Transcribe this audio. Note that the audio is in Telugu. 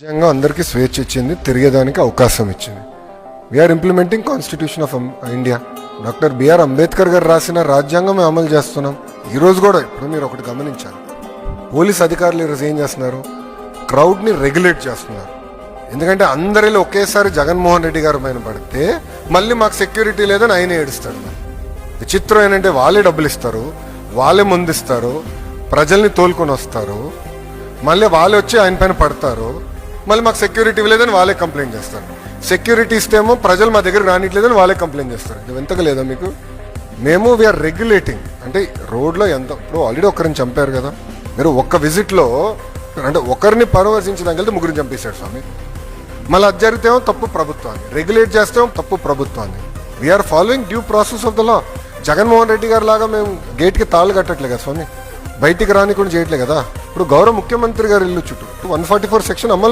రాజ్యాంగం అందరికీ స్వేచ్ఛ ఇచ్చింది తిరిగేదానికి అవకాశం ఇచ్చింది. We are implementing constitution of India doctor B R Ambedkar garu రాసిన రాజ్యాంగం అమలు చేస్తున్నాం. ఈరోజు కూడా ఇప్పుడు మీరు ఒకటి గమనించాలి. పోలీస్ అధికారులు ఈరోజు ఏం చేస్తున్నారు? క్రౌడ్ని రెగ్యులేట్ చేస్తున్నారు. ఎందుకంటే అందరిలో ఒకేసారి జగన్మోహన్ రెడ్డి గారు పైన పడితే మళ్ళీ మాకు సెక్యూరిటీ లేదని ఆయన ఏడుస్తాడు విచిత్రం ఏంటంటే వాళ్ళే డబ్బులు ఇస్తారు వాళ్ళే ముందిస్తారు ప్రజల్ని తోలుకొని వస్తారు మళ్ళీ వాళ్ళే వచ్చి ఆయన పైన పడతారు. మళ్ళీ మాకు సెక్యూరిటీ లేదని వాళ్ళే కంప్లైంట్ చేస్తారు. సెక్యూరిటీ ఇస్తేమో ప్రజలు మా దగ్గర రానిట్లేదని వాళ్ళే కంప్లైంట్ చేస్తారు. ఇది ఎంతగా లేదా మీకు? మేము వీఆర్ రెగ్యులేటింగ్ అంటే రోడ్లో ఎంత ఇప్పుడు ఆల్రెడీ ఒకరిని చంపారు కదా. మీరు ఒక్క విజిట్లో అంటే ఒకరిని పరామర్శించడానికి వెళ్తే ముగ్గురిని చంపేశాడు స్వామి. మళ్ళీ అది జరిగితేమో తప్పు ప్రభుత్వాన్ని. రెగ్యులేట్ చేస్తేమో తప్పు ప్రభుత్వాన్ని. We are following due process of the law Jaganmohan Reddy garu లాగా మేము గేట్కి తాళ్ళు కట్టట్లే కదా స్వామి. బయటికి రాని కూడా చేయట్లే కదా. ఇప్పుడు గౌరవ ముఖ్యమంత్రి గారు ఇల్లు చుట్టూ వన్ ఫార్టీ ఫోర్ సెక్షన్ అమలు